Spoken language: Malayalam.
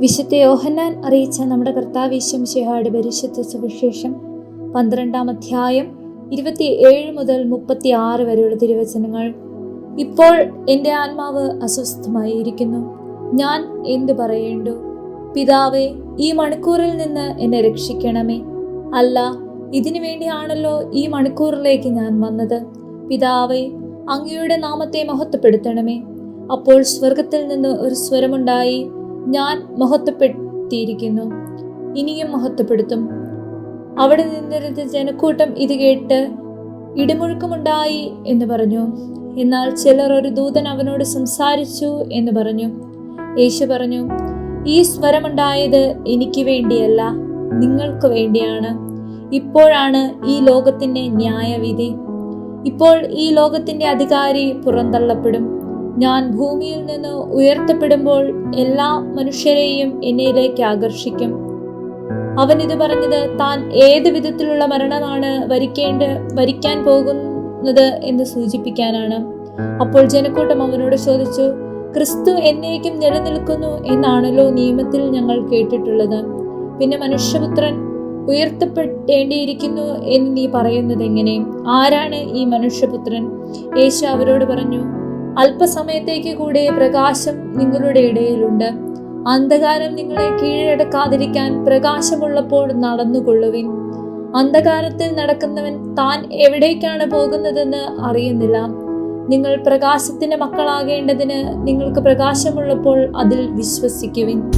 വിശുദ്ധ യോഹന്നാൻ അറിയിച്ച നമ്മുടെ കർത്താവീശം ശിഹായുടെ പരിശുദ്ധ സുവിശേഷം പന്ത്രണ്ടാം അധ്യായം ഇരുപത്തി ഏഴ് മുതൽ മുപ്പത്തി ആറ് വരെയുള്ള തിരുവചനങ്ങൾ. ഇപ്പോൾ എന്റെ ആത്മാവ് അസ്വസ്ഥമായിരിക്കുന്നു. ഞാൻ എന്തു പറയേണ്ടു? പിതാവെ ഈ മണിക്കൂറിൽ നിന്ന് എന്നെ രക്ഷിക്കണമേ. അല്ല ഇതിനു വേണ്ടിയാണല്ലോ ഈ മണിക്കൂറിലേക്ക് ഞാൻ വന്നത്. പിതാവെ അങ്ങയുടെ നാമത്തെ മഹത്വപ്പെടുത്തണമേ. അപ്പോൾ സ്വർഗത്തിൽ നിന്ന് ഒരു സ്വരമുണ്ടായി. ഞാൻ മഹത്വപ്പെടുത്തിയിരിക്കുന്നു. ഇനിയും മഹത്വപ്പെടുത്തും. അവിടെ നിന്നിരുന്ന ജനക്കൂട്ടം ഇത് കേട്ട് ഇടിമുഴക്കമുണ്ടായി എന്ന് പറഞ്ഞു. എന്നാൽ ചിലർ ഒരു ദൂതൻ അവനോട് സംസാരിച്ചു എന്ന് പറഞ്ഞു. യേശു പറഞ്ഞു ഈ സ്വരമുണ്ടായത് എനിക്ക് വേണ്ടിയല്ല നിങ്ങൾക്ക് വേണ്ടിയാണ്. ഇപ്പോഴാണ് ഈ ലോകത്തിന്റെ ന്യായവിധി. ഇപ്പോൾ ഈ ലോകത്തിന്റെ അധികാരി പുറന്തള്ളപ്പെടും. ഞാൻ ഭൂമിയിൽ നിന്ന് ഉയർത്തപ്പെടുമ്പോൾ എല്ലാ മനുഷ്യരെയും എന്നിലേക്ക് ആകർഷിക്കും. അവൻ ഇത് പറഞ്ഞത് താൻ ഏത് വിധത്തിലുള്ള മരണമാണ് വരിക്കേണ്ട വരിക്കാൻ പോകുന്നത് എന്ന് സൂചിപ്പിക്കാനാണ്. അപ്പോൾ ജനക്കൂട്ടം അവനോട് ചോദിച്ചു ക്രിസ്തു എന്നേക്കും നിലനിൽക്കുന്നു എന്നാണല്ലോ നിയമത്തിൽ ഞങ്ങൾ കേട്ടിട്ടുള്ളത്. പിന്നെ മനുഷ്യപുത്രൻ ഉയർത്തപ്പെടേണ്ടിയിരിക്കുന്നു എന്ന് നീ പറയുന്നത് എങ്ങനെ? ആരാണ് ഈ മനുഷ്യപുത്രൻ? യേശു അവരോട് പറഞ്ഞു അല്പസമയത്തേക്ക് കൂടെ പ്രകാശം നിങ്ങളുടെ ഇടയിലുണ്ട്. അന്ധകാരം നിങ്ങളെ കീഴടക്കാതിരിക്കാൻ പ്രകാശമുള്ളപ്പോൾ നടന്നുകൊള്ളുവിൻ. അന്ധകാരത്തിൽ നടക്കുന്നവൻ താൻ എവിടേക്കാണ് പോകുന്നതെന്ന് അറിയുന്നില്ല. നിങ്ങൾ പ്രകാശത്തിന്റെ മക്കളാകേണ്ടതിന് നിങ്ങൾക്ക് പ്രകാശമുള്ളപ്പോൾ അതിൽ വിശ്വസിക്കുവിൻ.